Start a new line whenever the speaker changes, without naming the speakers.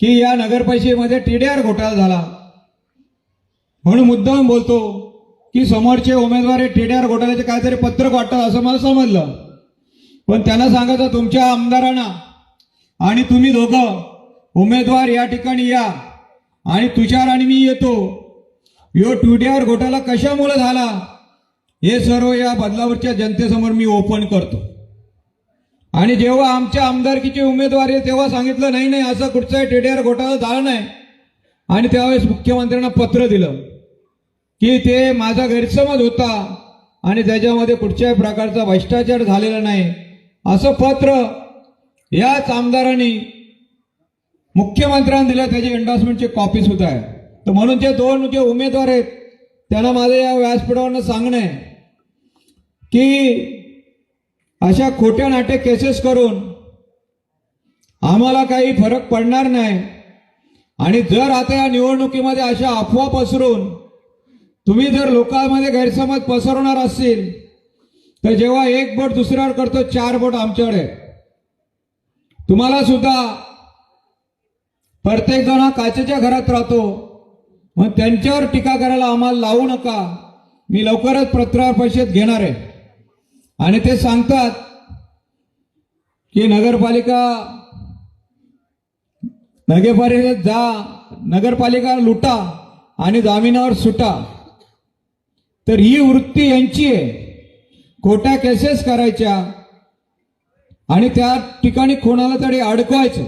की या नगरपालिकेमध्ये टीडीआर घोटाळा झाला. म्हणून मुद्दाम बोलतो की समोरचे उमेदवार हे टीडीआर घोटाळ्याचे काहीतरी पत्रक वाटतात असं मला समजलं. पण त्यांना सांगायचं तुमच्या आमदारांना आणि तुम्ही दोघं उमेदवार या ठिकाणी या आणि तुषार आणि मी येतो. यो टीडीआर घोटाळा कशामुळे झाला? हे सर्व या बदलावरच्या जनतेसमोर मी ओपन करतो. आणि जेव्हा आमच्या आमदारकीची उमेदवार आहे तेव्हा सांगितलं नाही नाही असं कुठचाही टेडीआर घोटाळा झाला नाही. आणि त्यावेळेस मुख्यमंत्र्यांना पत्र दिलं की ते माझा गैरसमज होता आणि त्याच्यामध्ये कुठच्याही प्रकारचा भ्रष्टाचार झालेला नाही. असं पत्र याच आमदारांनी मुख्यमंत्र्यांना दिलं त्याची एन्डॉर्समेंटची कॉपी सुद्धा आहे. तर म्हणून जे दोन जे उमेदवार आहेत त्यांना माझं या व्यासपीठावरनं सांगणं आहे की अशा खोट्या नाट्य केसेस करून आम्हाला काही फरक पडणार नाही. आणि जर आता या निवडणुकीमध्ये अशा अफवा पसरून तुम्ही जर लोकांमध्ये गैरसमज पसरवणार असतील तर जेव्हा एक बोट दुसऱ्यावर करतो चार बोट आमच्याकडे. तुम्हाला सुद्धा प्रत्येक जण हा काचेच्या घरात राहतो. मग त्यांच्यावर टीका करायला आम्हाला लावू नका. मी लवकरच पत्रकार परिषद घेणार आहे. आणि ते सांगतात की नगरपालिका नगरपालिकेत जा नगरपालिका लुटा आणि जामिनावर सुटा. तर ही वृत्ती यांची आहे. खोट्या केसेस करायच्या आणि त्या ठिकाणी कोणाला तरी अडकवायचं.